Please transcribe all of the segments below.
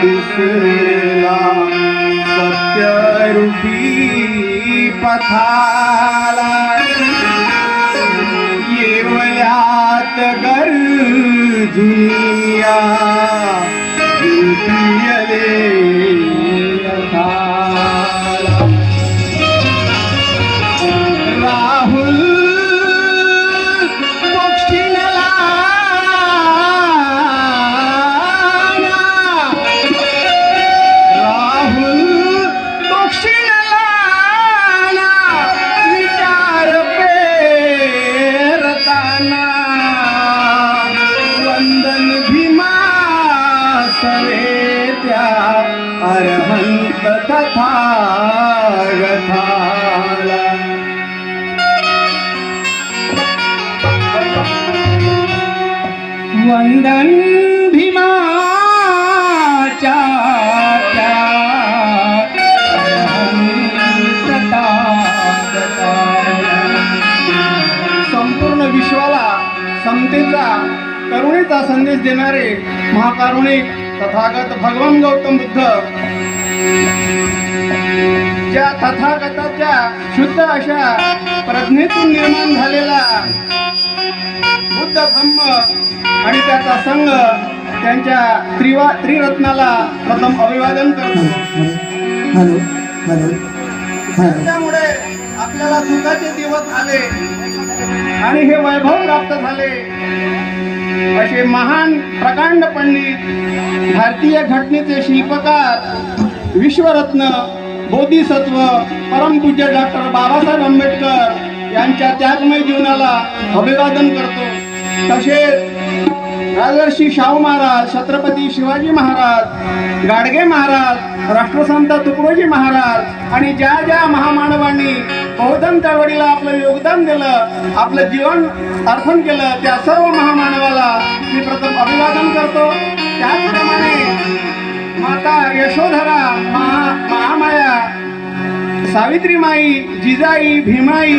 दिसला सत्यरूपी पथाला येवल्यात गरजुनिया वंदन भीमाच्या संपूर्ण विश्वाला समतेचा करुणेचा संदेश देणारे महाकारुणिक तथागत भगवान गौतम बुद्ध. ज्या तथागताच्या शुद्ध अशा प्रज्ञेतून निर्माण झालेला बुद्ध धम्म आणि त्याचा संघ त्यांच्या त्रिवा त्रिरत्नाला प्रथम अभिवादन करतो. Hello hello hello. त्यामुळे आपल्याला सुखाचे दिवस आले आणि हे वैभव प्राप्त झाले. असे महान प्रकांड पंडित भारतीय घटनेचे शिल्पकार विश्वरत्न बोधिसत्व परमपूज्य डॉक्टर बाबासाहेब आंबेडकर यांच्या त्यागमय जीवनाला अभिवादन करतो. तसेच राजर्षी शाहू महाराज छत्रपती शिवाजी महाराज गाडगे महाराज राष्ट्रसंत तुकडोजी महाराज आणि ज्या ज्या महामानवांनी बहुधन चळवळीला आपलं योगदान दिलं आपलं जीवन अर्पण केलं त्या सर्व महामानवाला मी प्रथम अभिवादन करतो. त्याचप्रमाणे माता यशोधरा महा महामाया सावित्रीमाई जिजाई भीमाई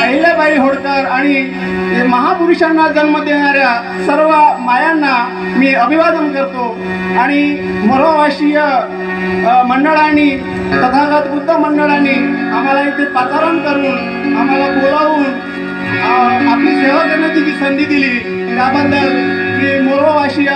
अहिल्याबाई होळकर आणि महापुरुषांना जन्म देणाऱ्या सर्व मायांना मी अभिवादन करतो. आणि मरोवाशीय मंडळांनी तथागत बुद्ध मंडळांनी आम्हाला इथे पाचारण करून आम्हाला बोलावून आपली सेवा करण्याची जी संधी दिली त्याबद्दल मी मोरोवाशीय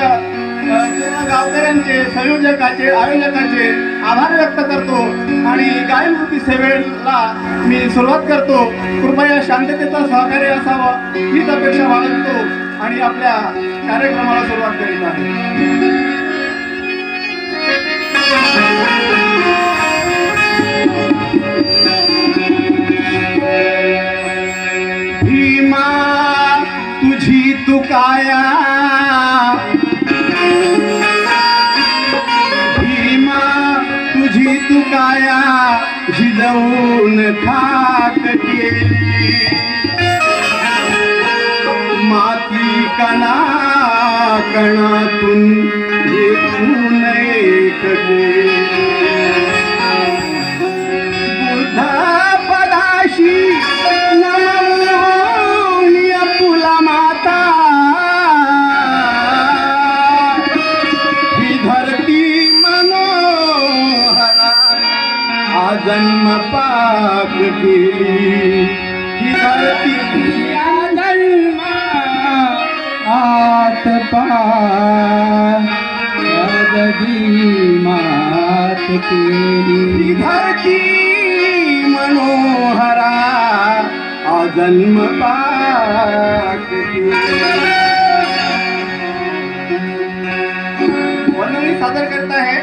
गावकऱ्यांचे संयोजकाचे आयोजकांचे आभार व्यक्त करतो आणि गायनकृती सेवेला मी सुरुवात करतो. कृपया शांततेचा सहकार्य असावं हीच अपेक्षा बाळगतो आणि आपल्या कार्यक्रमाला सुरुवात करीत आहे. भीमा तुझी तू दुकाया के माती कना कना तुंहिंजे आत मात केली. धरती मनोहरा अजन्म पाक सादर करता है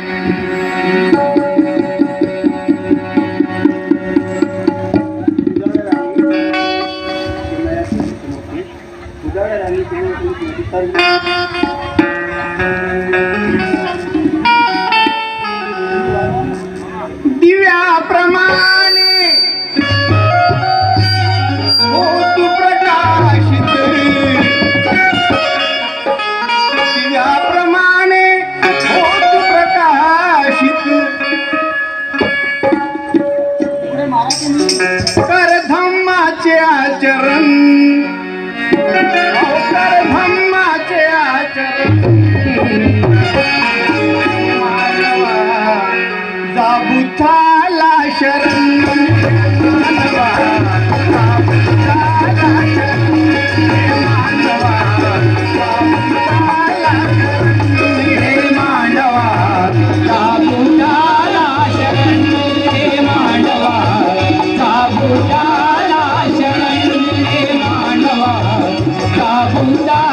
나